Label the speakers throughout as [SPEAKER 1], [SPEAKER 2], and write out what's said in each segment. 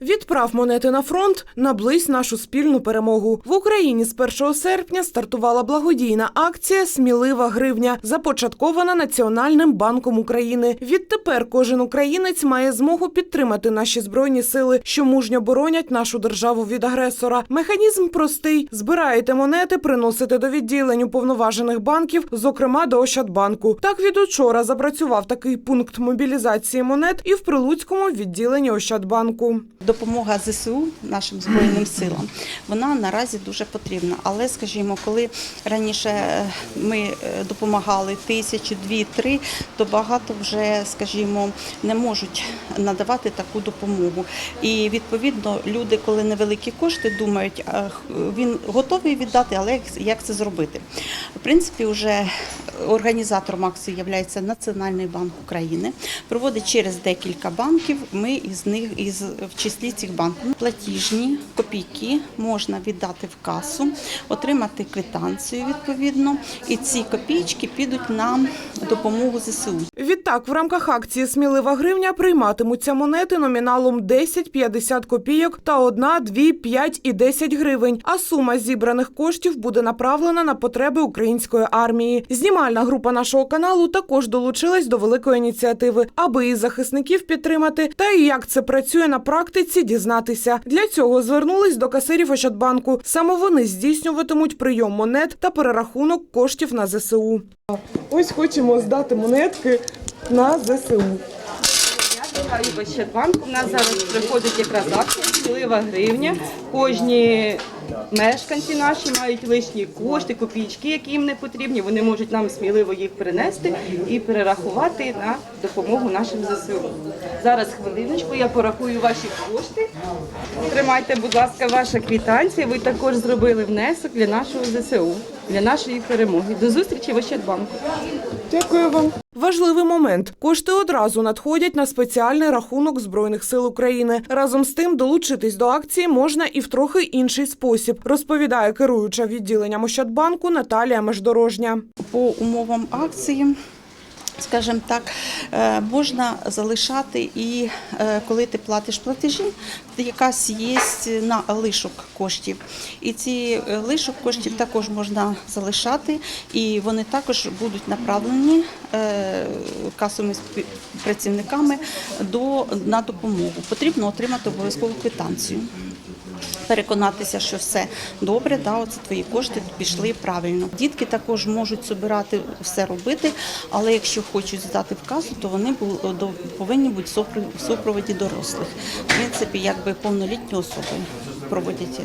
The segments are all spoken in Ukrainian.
[SPEAKER 1] Відправ монети на фронт, наблизь нашу спільну перемогу. В Україні з 1 серпня стартувала благодійна акція Смілива гривня, започаткована Національним банком України. Відтепер кожен українець має змогу підтримати наші збройні сили, що мужньо боронять нашу державу від агресора. Механізм простий: збираєте монети, приносите до відділень уповноважених банків, зокрема до Ощадбанку. Так від учора запрацював такий пункт мобілізації монет і в Прилуцькому відділенні Ощадбанку.
[SPEAKER 2] Допомога ЗСУ нашим збройним силам вона наразі дуже потрібна. Але, скажімо, коли раніше е, ми е, допомагали тисячу, дві, три, то багато вже, скажімо, не можуть надавати таку допомогу. І відповідно люди, коли невеликі кошти, думають, він готовий віддати, але як, як це зробити? В принципі, вже організатором акції є Національний банк України. Проводить через декілька банків. Ми із них із в числі цих банків платіжні копійки можна віддати в касу, отримати квитанцію відповідно, і ці копійки підуть на допомогу ЗСУ.
[SPEAKER 1] Відтак, в рамках акції Смілива гривня прийматимуться монети номіналом 10, 50 копійок та 1, 2, 5 і 10 гривень. А сума зібраних коштів буде направлена на потреби української армії. Знімальна група нашого каналу також долучилась до великої ініціативи, аби і захисників підтримати, та і як це працює на практиці, дізнатися. Для цього звернулись до касирів Ощадбанку. Саме вони здійснюватимуть прийом монет та перерахунок коштів на ЗСУ. Ось хочемо здати монетки на ЗСУ.
[SPEAKER 3] Я вітаю банку. У нас зараз приходить якраз акція цілива гривня. Кожні мешканці наші мають лишні кошти, копійки, які їм не потрібні. Вони можуть нам сміливо їх принести і перерахувати на допомогу нашим ЗСУ. Зараз хвилиночку, я порахую ваші кошти. Тримайте, будь ласка, ваша квітанція. Ви також зробили внесок для нашого ЗСУ, для нашої перемоги. До зустрічі в Ощадбанку.
[SPEAKER 1] Дякую вам. Важливий момент. Кошти одразу надходять на спеціальний рахунок Збройних сил України. Разом з тим долучитись до акції можна і в трохи інший спосіб, розповідає керуюча відділенням Ощадбанку Наталія Междорожня.
[SPEAKER 2] по умовам акції. Скажімо так, е, можна залишати і е, коли ти платиш платежі, якась є на лишок коштів. І ці е, лишок коштів також можна залишати, і вони також будуть направлені касовими працівниками до, на допомогу. Потрібно отримати обов'язкову квитанцію переконатися, що все добре, да, оце твої кошти пішли правильно. Дітки також можуть збирати все робити, але якщо хочуть здати в касу, то вони повинні бути в супроводі дорослих. В принципі, якби повнолітні особи проводять це.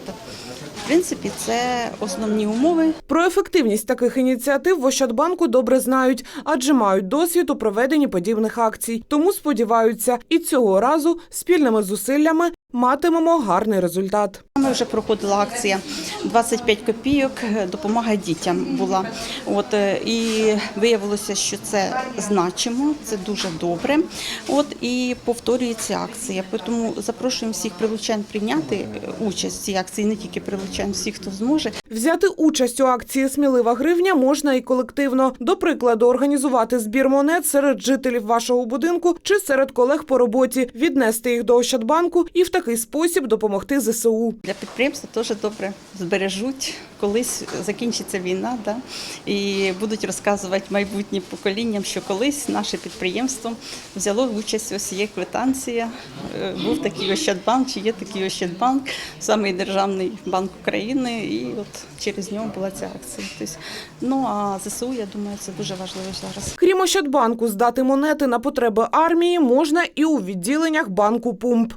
[SPEAKER 2] В принципі, це основні умови.
[SPEAKER 1] Про ефективність таких ініціатив в Ощадбанку добре знають, адже мають досвід у проведенні подібних акцій. Тому сподіваються, і цього разу спільними зусиллями матимемо гарний результат.
[SPEAKER 2] Ми вже проходила акція 25 копійок. Допомога дітям була. От е, і виявилося, що це значимо, це дуже добре. От і повторюється акція. Тому запрошуємо всіх прилучан прийняти е, участь в цій акції, не тільки прилучан, всіх, хто зможе.
[SPEAKER 1] Взяти участь у акції Смілива гривня можна і колективно. До прикладу, організувати збір монет серед жителів вашого будинку чи серед колег по роботі, віднести їх до Ощадбанку і в такий спосіб допомогти ЗСУ.
[SPEAKER 2] Для підприємства теж добре збережуть. Колись закінчиться війна, да? і будуть розказувати майбутнім поколінням, що колись наше підприємство взяло участь. Ось є квитанція. е, Був такий Ощадбанк, чи є такий Ощадбанк, самий державний банк України, і от через нього була ця акція. Тобто, ну а ЗСУ, я думаю, це дуже важливо зараз.
[SPEAKER 1] Крім Ощадбанку, здати монети на потреби армії можна і у відділеннях банку Пумп.